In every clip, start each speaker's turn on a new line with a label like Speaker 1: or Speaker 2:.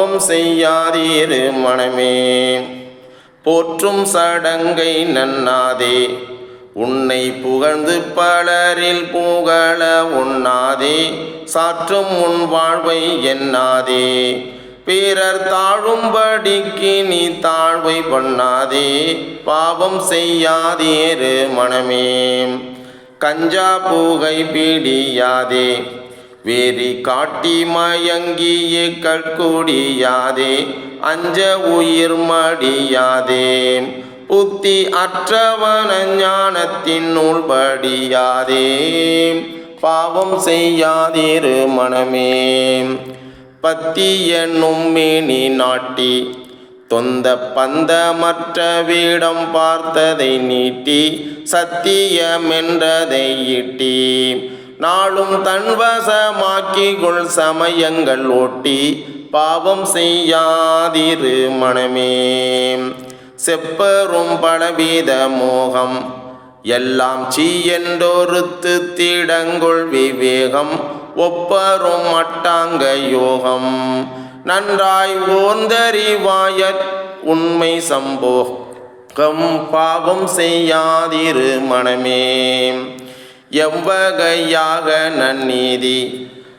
Speaker 1: பாவம் செய்யாதீரு மனமே. போற்றும் சடங்கை நன்னாதே. உன்னை புகழ்ந்து பலரில் புகழ உண்ணாதே. சாற்றும் உன் வாழ்வை எண்ணாதே. பிறர் தாழும்படிக்கு நீ தாழ்வை பண்ணாதே. பாவம் செய்யாதேரு மனமே. கஞ்சா பூகை பிடியாதே. வேரி காட்டி மயங்கியே கற்குடியாதே அஞ்ச உயிர் மடியாதே புத்தி அற்றவன ஞானத்தின் நூல் படியாதே பாவம் செய்யாதீரு மனமே. பத்தி என்னும் மேனி நாட்டி தொந்த பந்தமற்ற வீடம் பார்த்ததை நீட்டி சத்தியமென்றதை ஈட்டி. நாளும் தன்வசமாக்கிக் கொள் சமயங்கள் ஓட்டி பாவம் செய்யாதிரு மனமே. செப்பரும் பலவீத மோகம் எல்லாம் சீயென்றொருத்து விவேகம் ஒப்பரும் மட்டாங்க யோகம். நன்றாய் ஓந்தறிவாய உண்மை சம்போகம் பாவம் செய்யாதிரு மனமே. எவ்வகையாக நன்னீதி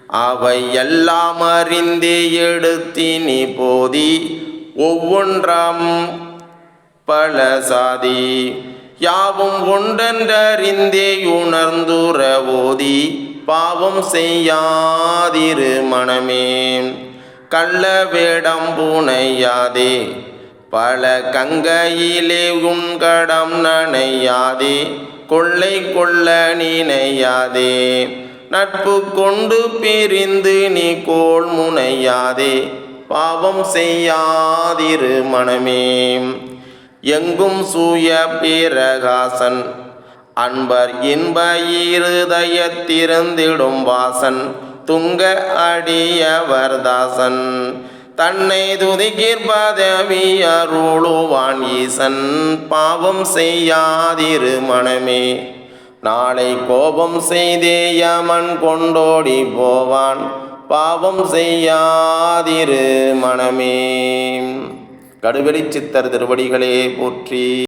Speaker 1: அவை எல்லாம் அறிந்து எடுத்தி நீ போதி ஒவ்வொன்றாம் பல சாதி. யாவும் ஒன்றென்றறிந்தே உணர்ந்துற ஓதி பாவம் செய்யாதிரு மனமே. கள்ள வேடம் பூனையாதே பல கங்கையிலே உன்கடம் நனையாதே கொள்ளை கொள்ள நினையாதே. நட்பு கொண்டு பிரிந்து நீ கோள் முனையாதே பாவம் செய்யாதிரு மனமே. எங்கும் சூய பிரகாசன் அன்பர் இன்ப இருதயத்திருந்திடும் வாசன் துங்க அடியவர்தாசன். தன்னை துதிக்கிற்பதவி அருளுவான் ஈசன். பாவம் செய்யாதிரு மனமே. நாளை கோபம் செய்தே யமன் கொண்டோடி போவான். பாவம் செய்யாதிரு மனமே. கடுவெளி சித்தர் திருவடிகளே போற்றி.